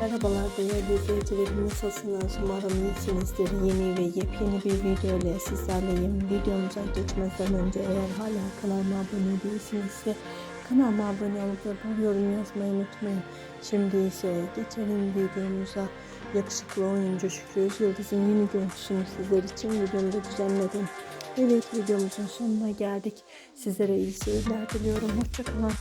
Merhabalar değerli izleyicilerim nasılsınız? Umarım iyisinizdir. Yeni ve yepyeni bir video ile sizlerleyim. Videomuza geçmeden önce eğer hala kanalıma abone değilsinizse kanalıma abone olup yorum yazmayı unutmayın. Şimdi ise geçelim videomuza. Yakışıklı oyuncu Şükrü Özyıldız'ın yeni görüntüsünü sizler için videomda düzenledim. Evet videomuzun sonuna geldik. Sizlere iyi seyirler diliyorum. Hoşçakalın.